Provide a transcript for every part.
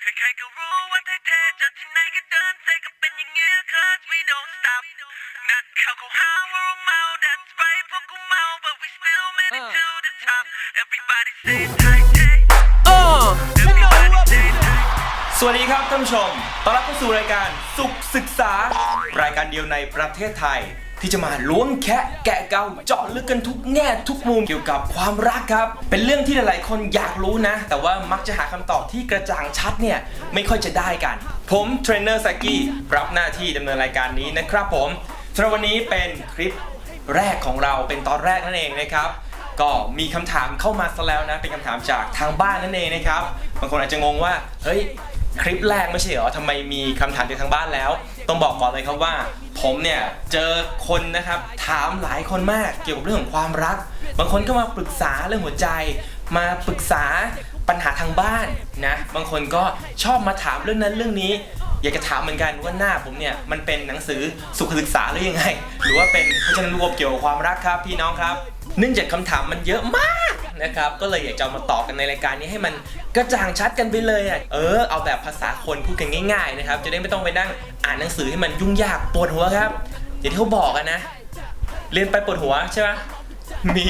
ใครๆก็รู้ว่าแท้ๆจากที่ไหนก็เดินใส่ก็เป็นอย่างเงี้ย cause we don't stop นักข่าวเขาหาว่าเราเมา that's right พวกกูเมา but we still made it to the top everybody say Thai Thai อ้อ everybody say Thai สวัสดีครับท่านผู้ชม ต้อนรับเข้าสู่รายการสุขศึกษา รายการเดียวในประเทศไทย ที่จะมาล้วงแคะแกะเกาเจาะลึกกันทุกแง่ทุกมุมเกี่ยวกับความรักครับ เป็นเรื่องที่หลายๆคนอยากรู้นะ แต่ว่ามักจะหาคำตอบที่กระจ่างชัดเนี่ยไม่ค่อยจะได้กัน ผมเทรนเนอร์ซากี้รับหน้าที่ดำเนินรายการนี้นะครับผมสำหรับวันนี้เป็นคลิปแรกของเราเป็นตอนแรกนั่นเองนะครับก็มีคำถามเข้ามาซะแล้วนะ เป็นคำถามจากทางบ้านนั่นเองนะครับบางคนอาจจะงงว่าเฮ้ยคลิปแรกไม่ใช่เหรอทำไมมีคำถามจากทางบ้านแล้ว ต้องบอกก่อนเลยครับว่า ผมเนี่ยเจอคนนะครับถามหลายคนมากเกี่ยวกับเรื่องของความรัก บางคนก็มาปรึกษาเรื่องหัวใจ มาปรึกษาปัญหาทางบ้านนะบางคนก็ชอบมาถามเรื่องนั้นเรื่องนี้ อยากจะถามเหมือนกันว่าหน้าผมเนี่ยมันเป็นหนังสือสุขศึกษาหรือยังไง หรือว่าเป็นพจนานุกรมเกี่ยวกับความรักครับพี่น้องครับ เนื่องจากคำถามมันเยอะมากนะครับ ก็เลยอยากจะเอามาตอบกันในรายการนี้ให้มันกระจ่างชัดกันไปเลยอะเออ เอาแบบภาษาคนพูดกันง่าย ๆ นะครับ จะได้ไม่ต้องไปนั่งอ่านหนังสือให้มันยุ่งยากปวดหัวครับอย่างที่เขาบอกกันนะ เรียนไปปวดหัวใช่ไหมมี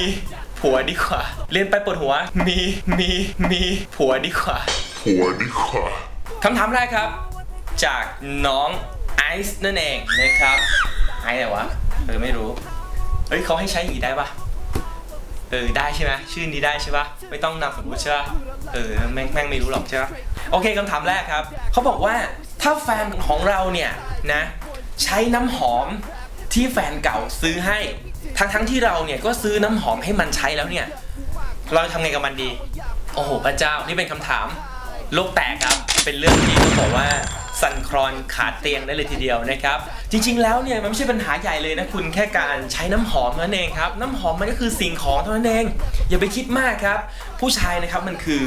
ผัวดีกว่า เรียนไปปวดหัว มีมีมีผัวดีกว่าผัวดีกว่าคำถามแรกครับ จากน้องไอซ์นั่นเองนะครับไอซ์อะไรวะเออไม่รู้เฮ้ยเขาให้ใช้อย่างนี้ได้ปะ เออได้ใช่ไหมชื่อนี้ได้ใช่ปะไม่ต้องนามสมมติใช่ปะเออแม่งแม่งไม่รู้หรอกใช่ปะโอเคคำถามแรกครับเขาบอกว่าถ้าแฟนของเราเนี่ยนะใช้น้ำหอมที่แฟนเก่าซื้อให้ ทั้งทั้งที่เราเนี่ยก็ซื้อน้ำหอมให้มันใช้แล้วเนี่ย เราทำไงกับมันดี โอ้โหพระเจ้านี่เป็นคำถามโลกแตกครับเป็นเรื่องที่ต้องบอกว่า สั่นคลอนขาดเตียงได้เลยทีเดียวนะครับ จริงๆแล้วเนี่ยมันไม่ใช่ปัญหาใหญ่เลยนะคุณแค่การใช้น้ำหอมนั้นเองครับน้ำหอมมันก็คือสิ่งของเท่านั้นเอง อย่าไปคิดมากครับ ผู้ชายนะครับมันคือ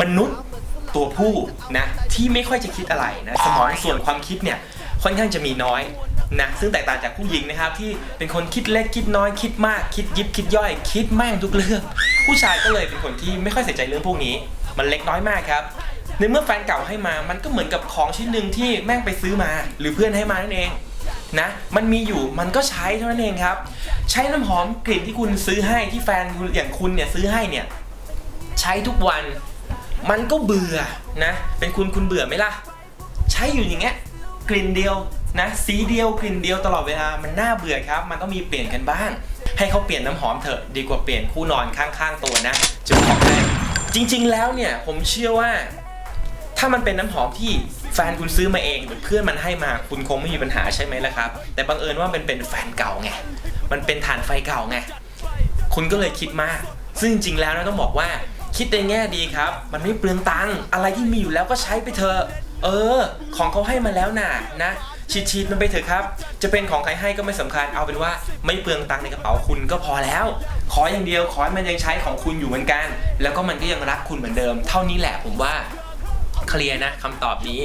มนุษย์ตัวผู้นะที่ไม่ค่อยจะคิดอะไรนะสมองส่วนความคิดเนี่ยค่อนข้างจะมีน้อยนะซึ่งแตกต่างจากผู้หญิงนะครับที่เป็นคนคิดเล็กคิดน้อยคิดมาก คิดยิบคิดย่อย คิดแม่งทุกเรื่อง ผู้ชายก็เลยเป็นคนที่ไม่ค่อยใส่ใจเรื่องพวกนี้ มันเล็กน้อยมากครับ ในเมื่อแฟนเก่าให้มา มันก็เหมือนกับของชิ้นหนึ่งที่แม่งไปซื้อมา หรือเพื่อนให้มานั่นเองนะ มันมีอยู่มันก็ใช้เท่านั้นเองครับ ใช้น้ำหอมกลิ่นที่คุณซื้อให้ที่แฟนคุณอย่างคุณเนี่ยซื้อให้เนี่ยใช้ทุกวัน มันก็เบื่อนะ เป็นคุณคุณเบื่อไหมล่ะ ใช้อยู่อย่างเงี้ยกลิ่นเดียวนะสีเดียวกลิ่นเดียวตลอดเวลามันน่าเบื่อครับ มันต้องมีเปลี่ยนกันบ้าง ให้เขาเปลี่ยนน้ำหอมเถอะดีกว่าเปลี่ยนคู่นอนข้างๆตัวนะจะบอกให้จริง ๆ แล้วเนี่ยผมเชื่อว่า ถ้ามันเป็นน้ำหอมที่แฟนคุณซื้อมาเองหรือเพื่อนมันให้มาคุณคงไม่มีปัญหาใช่ไหมล่ะครับ แต่บังเอิญว่ามันเป็นแฟนเก่าไงมันเป็นฐานไฟเก่าไงคุณก็เลยคิดมาก ซึ่งจริงๆแล้วนะต้องบอกว่า คิดในแง่ดีครับ มันไม่เปลืองตังค์อะไรที่มีอยู่แล้วก็ใช้ไปเถอะเออ ของเขาให้มาแล้วน่ะนะชีดๆมันไปเถอะครับ จะเป็นของใครให้ก็ไม่สำคัญ เอาเป็นว่าไม่เปลืองตังค์ในกระเป๋าคุณก็พอแล้ว ขออย่างเดียวขอให้มันยังใช้ของคุณอยู่เหมือนกัน แล้วก็มันก็ยังรักคุณเหมือนเดิม เท่านี้แหละผมว่า เคลียร์นะคำตอบนี้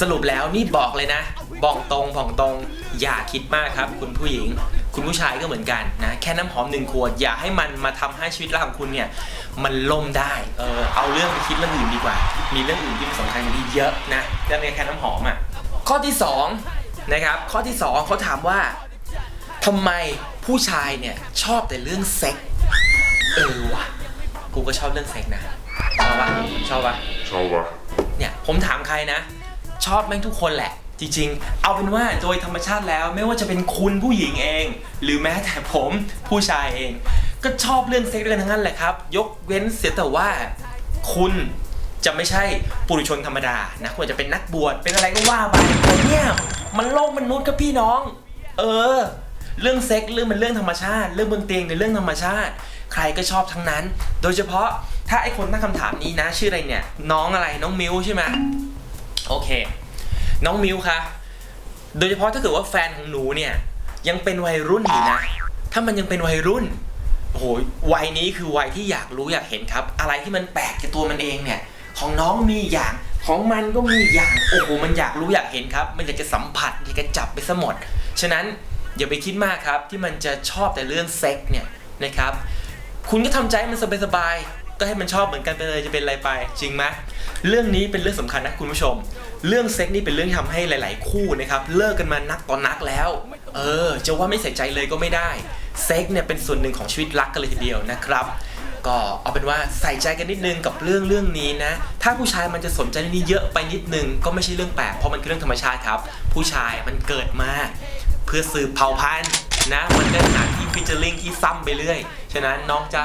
สรุปแล้วนี่บอกเลยนะบอกตรงบอกตรง อย่าคิดมากครับ คุณผู้หญิง คุณผู้ชายก็เหมือนกันนะแค่น้ำหอมหนึ่งขวดอย่าให้มันมาทำให้ชีวิตรักของคุณเนี่ยมันล่มได้เออเอาเรื่องไปคิดเรื่องอื่นดีกว่า มีเรื่องอื่นที่มันสำคัญกว่านี้เยอะนะเรื่องแค่น้ำหอมอะข้อที่สองนะครับข้อที่สองเขาถามว่าทำไมผู้ชายเนี่ยชอบแต่เรื่องเซ็กเออวะกูก็ชอบเรื่องเซ็กนะชอบปะชอบปะ ชอบวะ ผมถามใครนะ ชอบแม่งทุกคนแหละ จริง ๆ เอาเป็นว่าโดยธรรมชาติแล้วไม่ว่าจะเป็นคุณผู้หญิงเอง หรือแม้แต่ผมผู้ชายเอง ก็ชอบเรื่องเซ็กซ์กันทั้งนั้นแหละครับ ยกเว้นเสียแต่ว่าคุณจะไม่ใช่ปุถุชนธรรมดานะควรจะเป็นนักบวชเป็นอะไรก็ว่าไปแต่เนี่ยมันโลกมนุษย์ครับพี่น้อง เออ เรื่องเซ็กซ์เรื่องมันเรื่องธรรมชาติ เรื่องบนเตียงในเรื่องธรรมชาติ ใครก็ชอบทั้งนั้น โดยเฉพาะ ถ้าไอคนตั้งคำถามนี้นะ ชื่ออะไรเนี่ย น้องอะไรน้องมิวใช่ไหมโอเค น้องมิวคะโดยเฉพาะถ้าเกิดว่าแฟนของหนูเนี่ย ยังเป็นวัยรุ่นอยู่นะ ถ้ามันยังเป็นวัยรุ่นโอ้โหวัยนี้คือวัยที่อยากรู้อยากเห็นครับ อะไรที่มันแปลกจากตัวมันเองเนี่ย ของน้องมีอย่างของมันก็มีอย่างโอ้โหมันอยากรู้อยากเห็นครับ มันอยากจะสัมผัสอยากจะจับไปซะหมด ฉะนั้นอย่าไปคิดมากครับที่มันจะชอบแต่เรื่องเซ็กเนี่ยนะครับ คุณก็ทำใจให้มันสบายๆ ก็ให้มันชอบเหมือนกันไปเลยจะเป็นอะไรไปจริงไหมเรื่องนี้เป็นเรื่องสำคัญนะคุณผู้ชม เรื่องเซ็กนี่เป็นเรื่องที่ทำให้หลาย ๆ คู่นะครับเลิกกันมานักต่อนนักแล้ว เออ จะว่าไม่ใส่ใจเลยก็ไม่ได้เซ็กเนี่ยเป็นส่วนหนึ่งของชีวิตรักกันเลยทีเดียวนะครับก็เอาเป็นว่าใส่ใจกันนิดนึงกับเรื่องเรื่องนี้นะ ถ้าผู้ชายมันจะสนใจเรื่องนี้เยอะไปนิดนึงก็ไม่ใช่เรื่องแปลกเพราะมันคือเรื่องธรรมชาติครับ ผู้ชายมันเกิดมา เพื่อสืบเผ่าพันธุ์นะ มันก็หาที่ฟิชเชอร์ลิงที่ซ้ำไปเรื่อย ฉะนั้นน้องจะ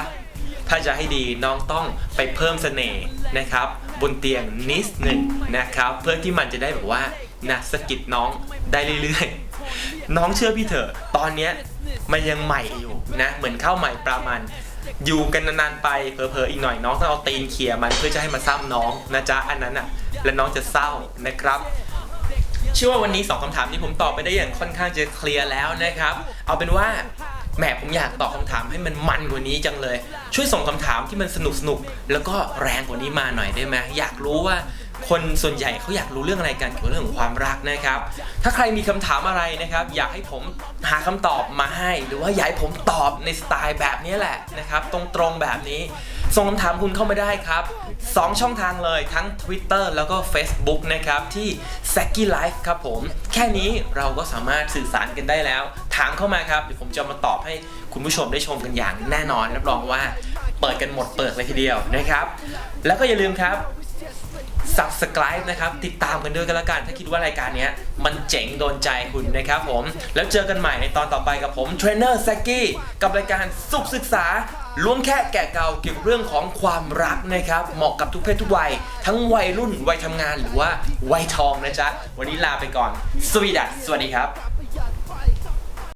ถ้าจะให้ดีน้องต้องไปเพิ่มเสน่ห์นะครับ บนเตียงนิดหนึ่งนะครับ เพื่อที่มันจะได้แบบว่านะสกิดน้องได้เรื่อยๆ น้องเชื่อพี่เถอะ ตอนเนี้ยมันยังใหม่อยู่นะ เหมือนเข้าใหม่ปลามันอยู่กันนานๆไปเผลอๆอีกหน่อยน้องต้องเอาตีนเขี่ยมันเพื่อจะให้มาซ้ำน้องนะจ๊ะอันนั้นอะ แล้วน้องจะเศร้านะครับเชื่อว่าวันนี้ 2คำถามนี้ผมตอบไปได้อย่างค่อนข้างจะเคลียร์แล้วนะครับ เอาเป็นว่า แหมผมอยากตอบคำถามให้มันมันกว่านี้จังเลย ช่วยส่งคำถามที่มันสนุกสนุกแล้วก็แรงกว่านี้มาหน่อยได้ไหมอยากรู้ว่าคนส่วนใหญ่เขาอยากรู้เรื่องอะไรกันเกี่ยวกับเรื่องของความรักนะครับ ถ้าใครมีคำถามอะไรนะครับ อยากให้ผมหาคำตอบมาให้ หรือว่าอยากให้ผมตอบในสไตล์แบบนี้แหละนะครับ ตรงๆแบบนี้ ส่งคำถามคุณเข้ามาได้ครับ 2 ช่องทางเลยทั้ง Twitter แล้วก็ Facebook นะครับ ที่ s a c k y Life ครับผม แค่นี้เราก็สามารถสื่อสารกันได้แล้ว ถามเข้ามาครับเดี๋ยวผมจะมาตอบให้คุณผู้ชมได้ชมกันอย่างแน่นอนรับรองว่าเปิดกันหมดเปิดเลยทีเดียวนะครับ แล้วก็อย่าลืมครับ subscribe นะครับ ติดตามกันด้วยกันละกัน ถ้าคิดว่ารายการนี้มันเจ๋งโดนใจคุณนะครับผม แล้วเจอกันใหม่ในตอนต่อไปกับผมเทรนเนอร์แซกกี้กับรายการสุขศึกษาล้วงแค่แก่เก่าเกี่ยวกับเรื่องของความรักนะครับ เหมาะกับทุกเพศทุกวัย ทั้งวัยรุ่นวัยทำงานหรือว่าวัยทองนะจ๊ะ วันนี้ลาไปก่อนสวีดัสสวัสดีครับ